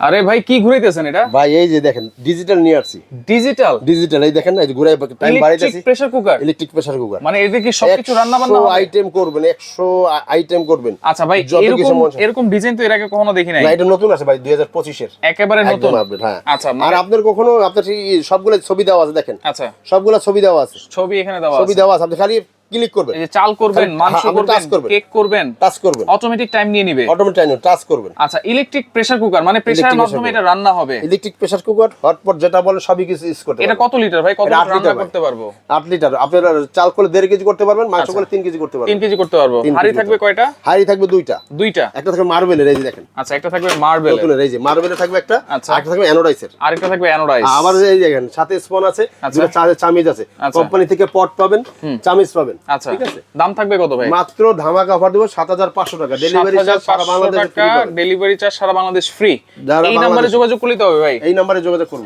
আরে ভাই কি ঘুরাইতেছেন এটা? ভাই এই যে দেখেন ডিজিটাল নিয়ে আসছি। ডিজিটাল ডিজিটাল এই দেখেন না এই ঘুরাই time বাড়াইতেছি। Electric pressure cooker electric pressure cooker মানে এতে কি সবকিছু রান্না বান্না হবে? আইটেম করবেন 100 আইটেম করবেন। আচ্ছা ভাই এরকম এরকম ডিজাইন তো এর আগে কখনো দেখি নাই। না এটা নতুন আছে ভাই 2025 এর একেবারে নতুন? আপডেট হ্যাঁ। আচ্ছা আর মানে- আপনার কখনো আপনার সেই সবগুলো ছবি দেওয়া আছে দেখেন। আচ্ছা। সবগুলা ছবি দেওয়া আছে। ছবি এখানে দেওয়া ছবি আছে। দেওয়া আছে আপনি খালি ক্লিক করবেন। এই যে চাল করবেন মাংস হ্যাঁ, করবেন কেক করবেন। টাচ করবেন অটোমেটিক টাইম নিয়ে নিবে। অটোমেটিক টাইম টাচ করবেন। আচ্ছা ইলেকট্রিক প্রেসার কুকার মানে প্রেসারের মাধ্যমে এটা রান্না হবে। ইলেকট্রিক প্রেসার কুকার হটপট যেটা বলেন সবই কিছু ইউজ করতে এটা কত লিটার ভাই? কত লিটার রান্না করতে পারব? আট লিটার আপনারা চাল করলে দেড় কেজি করতে পারবেন মাংস করলে তিন কেজি করতে পারবেন। কেজি করতে পারব। হাড়ি থাকবে কয়টা? হাড়ি থাকবে দুইটা। দুইটা। একটা থাকবে মার্বেলের এই যে দেখেন। আচ্ছা একটা থাকবে মার্বেল নতুনের এই যে মার্বেলের থাকবে একটা আচ্ছা। আর একটা থাকবে অ্যানোডাইসের আরেকটা থাকবে অ্যানোডাইজ আবার এই দেখেন সাথে স্পন আছে আচ্ছা। চামিজ আছে। আচ্ছা। কোম্পানি থেকে পট পাবেন চামিজ পাবেন। আচ্ছা ঠিক আছে? দাম থাকবে কত ভাই? মাত্র ধামাকা অফার দেব সাত হাজার পাঁচশো টাকা। ডেলিভারি চার্জ সারা বাংলাদেশ ফ্রি ডেলিভারি চার্জ সারা বাংলাদেশ ফ্রি এই নাম্বারে যোগাযোগ করলে তো হবে ভাই। এই নাম্বারে যোগাযোগ করবেন।